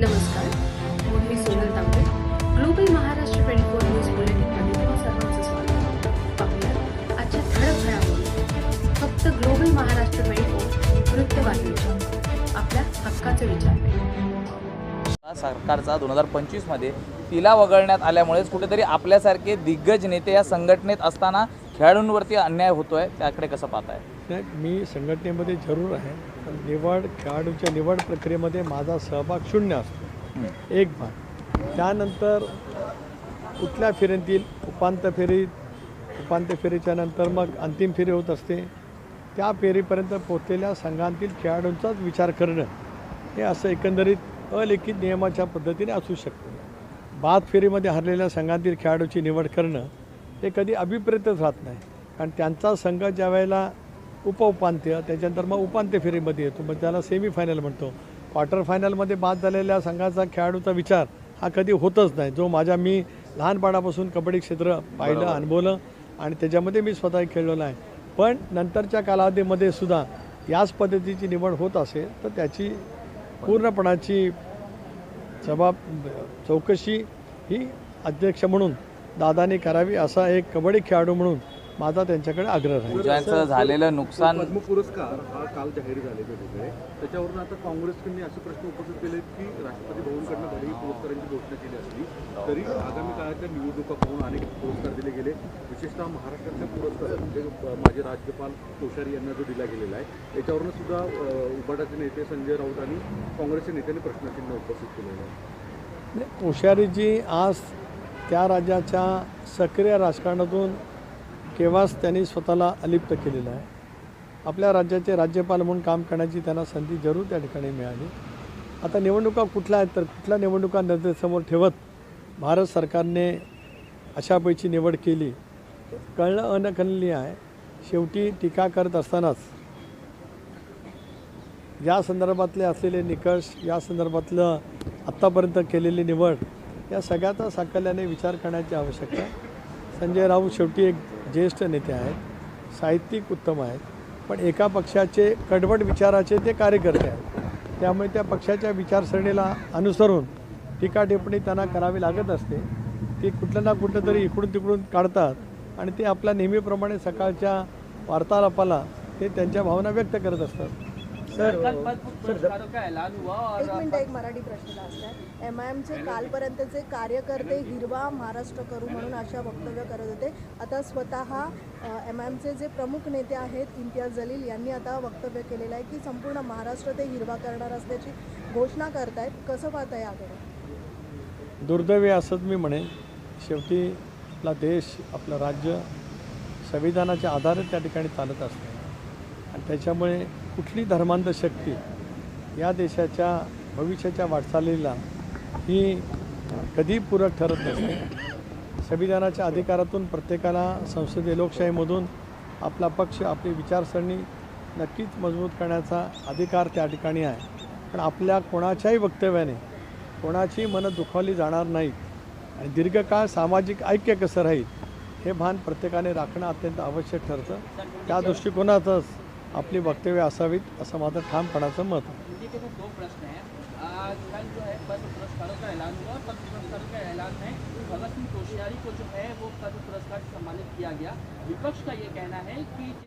नमस्कार मी Sonal Tambe global Maharashtra twenty four news बुलेटिनमध्ये तुम्हा सर्वांचं स्वागत पाहूया आजच्या ठळक घडामोडी. फक्त ग्लोबल महाराष्ट्र ट्वेंटी फोर वृत्तवाहिनीच्या आपल्या हक्काचे विचार सरकारचा दोन हजार पंचवीसमध्ये तिला वगळण्यात आल्यामुळेच कुठेतरी आपल्यासारखे दिग्गज नेते या संघटनेत असताना खेळाडूंवरती अन्याय होतोय त्याकडे कसं पाहताय? नाही मी संघटनेमध्ये जरूर आहे. पण निवड खेळाडूच्या निवड प्रक्रियेमध्ये माझा सहभाग शून्य असतो. एक भाग. त्यानंतर कुठल्या फेरीतील उपांत्य फेरीत उपांत्य फेरीच्या नंतर मग अंतिम फेरी होत असते. त्या फेरीपर्यंत पोचलेल्या संघांतील खेळाडूंचाच विचार करणं हे असं एकंदरीत अलिखित नियमाच्या पद्धतीने असू शकतं. बाद फेरीमध्ये हरलेल्या संघातील खेळाडूची निवड करणं हे कधी अभिप्रेतच राहत नाही. कारण त्यांचा संघ ज्या वेळेला उपउपांत्य त्याच्यानंतर मग उपांत्य फेरीमध्ये येतो. मग त्याला सेमीफायनल म्हणतो. क्वार्टर फायनलमध्ये बाद झालेल्या संघाचा खेळाडूचा विचार हा कधी होतच नाही. जो माझ्या मी लहानपणापासून कबड्डी क्षेत्र पाहिलं अनुभवलं आणि त्याच्यामध्ये मी स्वतः खेळलेलो आहे पण नंतरच्या कालावधीमध्ये सुद्धा याच पद्धतीची निवड होत असेल तर त्याची पूर्णपणाची जबाब चौकशी ही अध्यक्ष म्हणून दादाने करावी असा एक कबड्डी खेळाडू म्हणून माझा त्यांच्याकडे आग्रह आहे ज्यांचं झालेलं नुकसान पद्म पुरस्कार हा काल जाहीर झाले वेगवेगळे त्याच्यावरून आता काँग्रेसकडे असे प्रश्न उपस्थित केले की राष्ट्रपती भवनकडनं भलेही पुरस्कारांची घोषणा केली असली तरी आगामी काळातल्या निवडणुका पाहून अनेक पुरस्कार दिले गेले. विशेषतः महाराष्ट्रातल्या पुरस्कार म्हणजे माजी राज्यपाल कोश्यारी यांना जो दिला गेलेला आहे त्याच्यावरून सुद्धा उबाटाचे नेते संजय राऊत आणि काँग्रेसच्या नेत्यांनी प्रश्नचिन्ह उपस्थित केलेलं आहे. कोश्यारीजी आज त्या राज्याच्या सक्रिय राजकारणातून केव्हाच त्यांनी स्वतःला अलिप्त केलेलं आहे. आपल्या राज्याचे राज्यपाल म्हणून काम करण्याची त्यांना संधी जरूर त्या ठिकाणी मिळाली. आता निवडणुका कुठल्या आहेत तर कुठल्या निवडणुका नजरेसमोर ठेवत भारत सरकारने अशापैकी निवड केली कळणं अनकळली आहे. शेवटी टीका करत असतानाच या संदर्भातले असलेले निकष या संदर्भातलं आत्तापर्यंत केलेली निवड या सगळ्याचा साकल्याने विचार करण्याची आवश्यकता संजय राऊत शेवटी एक ज्येष्ठ नेते आहेत साहित्यिक उत्तम आहेत पण एका पक्षाचे कडवट विचाराचे ते कार्यकर्ते आहेत. त्यामुळे त्या पक्षाच्या विचारसरणीला अनुसरून टीका टिप्पणी त्यांना करावी लागत असते. ती कुठलं ना कुठलं तरी इकडून तिकडून काढतात आणि ते आपल्या नेहमीप्रमाणे सकाळच्या वार्तालापाला ते त्यांच्या भावना व्यक्त करत असतात. एक मिनिट एक मराठी प्रश्न असतात एम आय एमचे कालपर्यंतचे कार्यकर्ते हिरवा महाराष्ट्र करू म्हणून अशा वक्तव्य करत होते. आता स्वतः एम आय एमचे जे प्रमुख नेते आहेत इम्तियाज जलील यांनी आता वक्तव्य केलेलं आहे की संपूर्ण महाराष्ट्र ते हिरवा करणार असल्याची घोषणा करतायत. कसं पाहता याकडे? दुर्दैवी असंच मी म्हणेन शेवटी आपला देश आपलं राज्य संविधानाच्या आधारे त्या ठिकाणी चालत असते. आणि त्याच्यामुळे कुठली धर्मांध शक्ती या देशाच्या भविष्याच्या वाटचालीला ही कधी पूरक ठरत नसते. संविधानाच्या अधिकारातून प्रत्येकाला संसदीय लोकशाहीमधून आपला पक्ष आपली विचारसरणी नक्कीच मजबूत करण्याचा अधिकार त्या ठिकाणी आहे. पण आपल्या कोणाच्याही वक्तव्याने कोणाची मनं दुखावली जाणार नाहीत आणि दीर्घकाळ सामाजिक ऐक्य कसं राहील हे भान प्रत्येकाने राखणं अत्यंत आवश्यक ठरतं. त्या दृष्टिकोनातच आपली वक्तव्य असावीत, असं माझं ठामपणाचं मत आहे. दो प्रश्न है कल जो है पद्म पुरस्कारों का ऐलान हुआ. पद्म पुरस्कारों का ऐलान में भगत सिंह कोश्यारी को जो है, वो पद्म पुरस्कार सम्मानित किया गया. विपक्ष का ये कहना है कि